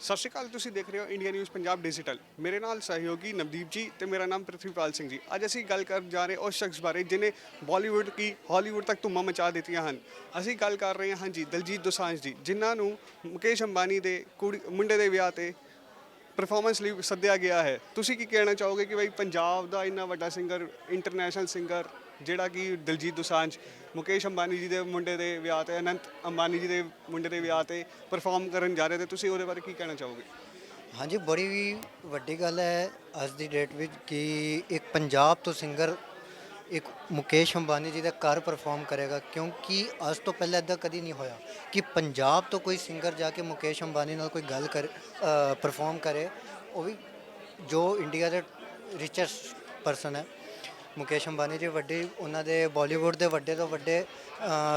ਸਤਿ ਸ਼੍ਰੀ ਅਕਾਲ, ਤੁਸੀਂ ਦੇਖ ਰਹੇ ਹੋ ਇੰਡੀਆ ਨਿਊਜ਼ ਪੰਜਾਬ ਡਿਜੀਟਲ ਮੇਰੇ ਨਾਲ ਸਹਿਯੋਗੀ ਨਵਦੀਪ ਜੀ ਤੇ ਮੇਰਾ ਨਾਮ ਪ੍ਰਿਥਵੀਪਾਲ ਸਿੰਘ ਜੀ। ਅੱਜ ਅਸੀਂ ਗੱਲ ਕਰਨ ਜਾ ਰਹੇ ਉਸ ਸ਼ਖਸ ਬਾਰੇ ਜਿਨੇ ਬਾਲੀਵੁੱਡ ਕੀ ਹਾਲੀਵੁੱਡ ਤੱਕ ਧੁੰਮਾਂ ਮਚਾ ਦਿੱਤੀਆਂ ਹਨ। ਅਸੀਂ ਗੱਲ ਕਰ ਰਹੇ ਹਾਂ ਜੀ ਦਲਜੀਤ ਦੋਸਾਂਝ ਜੀ, ਜਿਨ੍ਹਾਂ ਨੂੰ ਮੁਕੇਸ਼ ਅੰਬਾਨੀ ਦੇ ਕੁੜੀ, ਮੁੰਡੇ ਦੇ ਵਿਆਹ ਤੇ ਪਰਫਾਰਮੈਂਸ ਲਈ ਸੱਦਿਆ ਗਿਆ ਹੈ। ਤੁਸੀਂ ਕੀ ਕਹਿਣਾ ਚਾਹੋਗੇ ਕਿ ਭਾਈ ਪੰਜਾਬ ਦਾ ਇੰਨਾ ਵੱਡਾ ਸਿੰਗਰ ਇੰਟਰਨੈਸ਼ਨਲ ਸਿੰਗਰ ਜਿਹੜਾ ਕਿ ਦਿਲਜੀਤ ਦੋਸਾਂਝ, ਮੁਕੇਸ਼ ਅੰਬਾਨੀ ਜੀ ਦੇ ਮੁੰਡੇ ਦੇ ਵਿਆਹ ਤੇ, ਅਨੰਤ ਅੰਬਾਨੀ ਜੀ ਦੇ ਮੁੰਡੇ ਦੇ ਵਿਆਹ ਤੇ ਪਰਫਾਰਮ ਕਰਨ ਜਾ ਰਹੇ ਤੇ ਤੁਸੀਂ ਉਹਦੇ ਬਾਰੇ ਕੀ ਕਹਿਣਾ ਚਾਹੋਗੇ? ਹਾਂਜੀ, ਬੜੀ ਵੱਡੀ ਗੱਲ ਹੈ ਅੱਜ ਦੀ ਡੇਟ ਵਿੱਚ ਕਿ ਇੱਕ ਪੰਜਾਬ ਤੋਂ ਸਿੰਗਰ ਇੱਕ ਮੁਕੇਸ਼ ਅੰਬਾਨੀ ਜੀ ਦਾ ਘਰ ਪਰਫਾਰਮ ਕਰੇਗਾ, ਕਿਉਂਕਿ ਅੱਜ ਤੋਂ ਪਹਿਲਾਂ ਇਦਾਂ ਕਦੀ ਨਹੀਂ ਹੋਇਆ ਕਿ ਪੰਜਾਬ ਤੋਂ ਕੋਈ ਸਿੰਗਰ ਜਾ ਕੇ ਮੁਕੇਸ਼ ਅੰਬਾਨੀ ਨਾਲ ਕੋਈ ਗੱਲ ਕਰ ਪਰਫਾਰਮ ਕਰੇ। ਉਹ ਵੀ ਜੋ ਇੰਡੀਆ ਦੇ ਰਿਚੈਸਟ ਪਰਸਨ ਹੈ। ਮੁਕੇਸ਼ ਅੰਬਾਨੀ ਜੀ ਵੱਡੇ, ਉਹਨਾਂ ਦੇ ਬਾਲੀਵੁੱਡ ਦੇ ਵੱਡੇ ਤੋਂ ਵੱਡੇ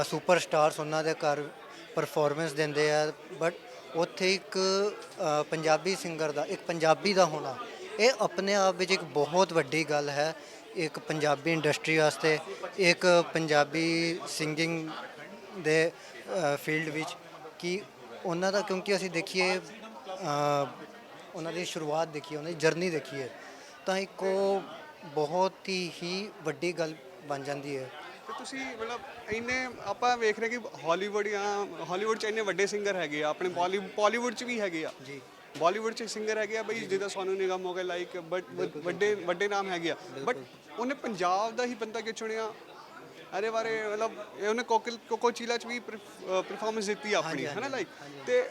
ਸੁਪਰਸਟਾਰਸ ਉਹਨਾਂ ਦੇ ਘਰ ਪਰਫਾਰਮੈਂਸ ਦਿੰਦੇ ਆ ਬਟ ਉੱਥੇ ਇੱਕ ਪੰਜਾਬੀ ਸਿੰਗਰ ਦਾ, ਇੱਕ ਪੰਜਾਬੀ ਦਾ ਹੋਣਾ, ਇਹ ਆਪਣੇ ਆਪ ਵਿੱਚ ਇੱਕ ਬਹੁਤ ਵੱਡੀ ਗੱਲ ਹੈ, ਇੱਕ ਪੰਜਾਬੀ ਇੰਡਸਟਰੀ ਵਾਸਤੇ, ਇੱਕ ਪੰਜਾਬੀ ਸਿੰਗਿੰਗ ਦੇ ਫੀਲਡ ਵਿੱਚ, ਕਿ ਉਹਨਾਂ ਦਾ ਕਿਉਂਕਿ ਅਸੀਂ ਦੇਖੀਏ ਉਹਨਾਂ ਦੀ ਸ਼ੁਰੂਆਤ ਦੇਖੀਏ ਉਹਨਾਂ ਦੀ ਜਰਨੀ ਦੇਖੀਏ, ਤਾਂ ਇੱਕ ਉਹ ਬਹੁਤ ਹੀ ਵੱਡੀ ਗੱਲ ਬਣ ਜਾਂਦੀ ਹੈ। ਤੇ ਤੁਸੀਂ ਮਤਲਬ ਇੰਨੇ ਆਪਾਂ ਵੇਖ ਰਹੇ ਕਿ ਹਾਲੀਵੁੱਡ ਜਾਂ ਹਾਲੀਵੁੱਡ ਚ ਇੰਨੇ ਵੱਡੇ ਸਿੰਗਰ ਹੈਗੇ ਆ ਆਪਣੇ ਬਾਲੀ ਬਾਲੀਵੁੱਡ ਚ ਵੀ ਹੈਗੇ ਆ। ਜੀ। ਬਾਲੀਵੁੱਡ ਚ ਸਿੰਗਰ ਹੈਗੇ ਆ ਬਈ ਜਿਹਦਾ ਸੋਨੂ ਨਿਗਮ ਹੋ ਗਿਆ ਲਾਈਕ ਬਟ ਵੱਡੇ ਵੱਡੇ ਨਾਮ ਹੈਗੇ ਆ। ਬਟ ਉਹਨੇ ਪੰਜਾਬ ਦਾ ਹੀ ਬੰਦਾ ਕਿਉਂ ਚੁਣਿਆ? ਇਹਦੇ ਬਾਰੇ ਮਤਲਬ ਇਹ ਉਹਨੇ ਕੋਕਲ ਕੋਕੋ ਚੀਲਾ ਚ ਵੀ ਪਰਫਾਰਮੈਂਸ ਦਿੱਤੀ ਆਪਣੀ ਹੈ ਨਾ ਲਾਈਕ ਤੇ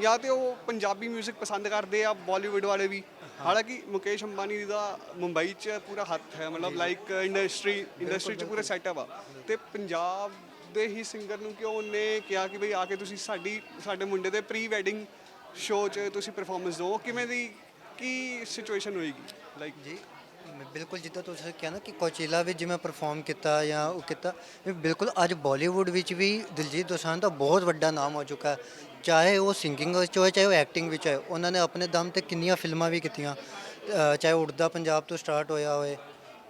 ਜਾਂ ਤੇ ਉਹ ਪੰਜਾਬੀ 뮤직 ਪਸੰਦ ਕਰਦੇ ਆ ਬਾਲੀਵੁੱਡ ਵਾਲੇ ਵੀ। ਹਾਲਾਂਕਿ ਮੁਕੇਸ਼ ਅੰਬਾਨੀ ਦਾ ਮੁੰਬਈ ਚ ਪੂਰਾ ਹੱਥ ਹੈ ਮਤਲਬ ਲਾਈਕ ਇੰਡਸਟਰੀ ਇੰਡਸਟਰੀ ਚ ਪੂਰਾ ਸੈਟਅਪ ਆ। ਤੇ ਪੰਜਾਬ ਦੇ ਹੀ ਸਿੰਗਰ ਨੂੰ ਕਿਉਂ ਉਹਨੇ ਕਿਹਾ ਕਿ ਬਈ ਆ ਕੇ ਤੁਸੀਂ ਸਾਡੀ ਸਾਡੇ ਮੁੰਡੇ ਦੇ ਪ੍ਰੀ ਵੈਡਿੰਗ ਸ਼ੋਅ 'ਚ ਤੁਸੀਂ ਪਰਫਾਰਮੈਂਸ ਦਿਓ? ਕਿਵੇਂ ਦੀ ਕੀ ਸਿਚੁਏਸ਼ਨ ਹੋਏਗੀ? ਲਾਈਕ ਜੀ ਬਿਲਕੁਲ ਜਿੱਦਾਂ ਤੁਸੀਂ ਕਿਹਾ ਨਾ ਕਿ ਕੋਚੀਲਾ ਵਿੱਚ ਜਿਵੇਂ ਪਰਫਾਰਮ ਕੀਤਾ ਜਾਂ ਉਹ ਕੀਤਾ ਵੀ ਬਿਲਕੁਲ ਅੱਜ ਬਾਲੀਵੁੱਡ ਵਿੱਚ ਵੀ ਦਿਲਜੀਤ ਦੋਸਾਂਝ ਦਾ ਬਹੁਤ ਵੱਡਾ ਨਾਮ ਹੋ ਚੁੱਕਾ ਹੈ। ਚਾਹੇ ਉਹ ਸਿੰਗਿੰਗ ਵਿੱਚ ਹੋਏ ਚਾਹੇ ਉਹ ਐਕਟਿੰਗ ਵਿੱਚ ਹੋਏ ਉਹਨਾਂ ਨੇ ਆਪਣੇ ਦਮ ਤੇ ਕਿੰਨੀਆਂ ਫਿਲਮਾਂ ਵੀ ਕੀਤੀਆਂ ਅ, ਚਾਹੇ ਉੜਦਾ ਪੰਜਾਬ ਤੋਂ ਸਟਾਰਟ ਹੋਇਆ ਹੋਏ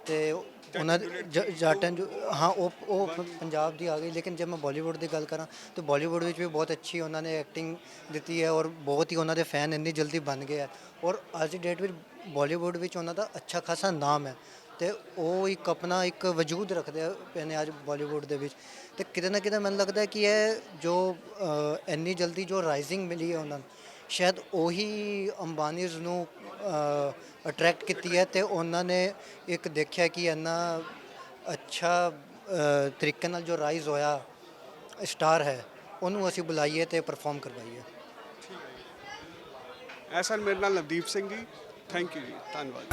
ਤੇ ਉਹਨਾਂ ਦੇ ਜ- ਜੱਟ ਜੋ- ਹਾਂ, ਉਹ ਉਹ ਪੰਜਾਬ ਦੀ ਆ ਗਈ, ਲੇਕਿਨ ਜੇ ਮੈਂ ਬਾਲੀਵੁੱਡ ਦੀ ਗੱਲ ਕਰਾਂ, ਤਾਂ ਬਾਲੀਵੁੱਡ ਵਿੱਚ ਵੀ ਬਹੁਤ ਅੱਛੀ ਉਹਨਾਂ ਨੇ ਐਕਟਿੰਗ ਦਿੱਤੀ ਹੈ ਔਰ ਬਹੁਤ ਹੀ ਉਹਨਾਂ ਦੇ ਫੈਨ ਇੰਨੀ ਜਲਦੀ ਬਣ ਗਏ ਹੈ। ਔਰ ਅੱਜ ਦੀ ਡੇਟ ਵਿੱਚ ਬਾਲੀਵੁੱਡ ਵਿੱਚ ਉਹਨਾਂ ਦਾ ਅੱਛਾ ਖਾਸਾ ਨਾਮ ਹੈ ਤੇ ਉਹ ਇੱਕ ਆਪਣਾ ਇੱਕ ਵਜੂਦ ਰੱਖਦੇ ਆ ਪਏ ਨੇ ਅੱਜ ਬਾਲੀਵੁੱਡ ਦੇ ਵਿੱਚ। ਤੇ ਕਿਤੇ ਨਾ ਕਿਤੇ ਮੈਨੂੰ ਲੱਗਦਾ ਕਿ ਇਹ ਜੋ ਇੰਨੀ ਜਲਦੀ ਜੋ ਰਾਈਜ਼ਿੰਗ ਮਿਲੀ ਹੈ ਉਹਨਾਂ ਨੂੰ ਸ਼ਾਇਦ ਉਹੀ ਅੰਬਾਨੀਜ਼ ਨੂੰ ਅਟਰੈਕਟ ਕੀਤੀ ਹੈ ਤੇ ਉਹਨਾਂ ਨੇ ਇੱਕ ਦੇਖਿਆ ਕਿ ਇੰਨਾ ਅੱਛਾ ਤਰੀਕੇ ਨਾਲ ਜੋ ਰਾਈਜ਼ ਹੋਇਆ ਸਟਾਰ ਹੈ, ਉਹਨੂੰ ਅਸੀਂ ਬੁਲਾਈਏ ਤੇ ਪਰਫਾਰਮ ਕਰਵਾਈਏ। ਐਸਾ ਮੇਰੇ ਨਾਲ ਨਵਦੀਪ ਸਿੰਘ ਜੀ। ਥੈਂਕ ਯੂ ਜੀ। ਧੰਨਵਾਦ।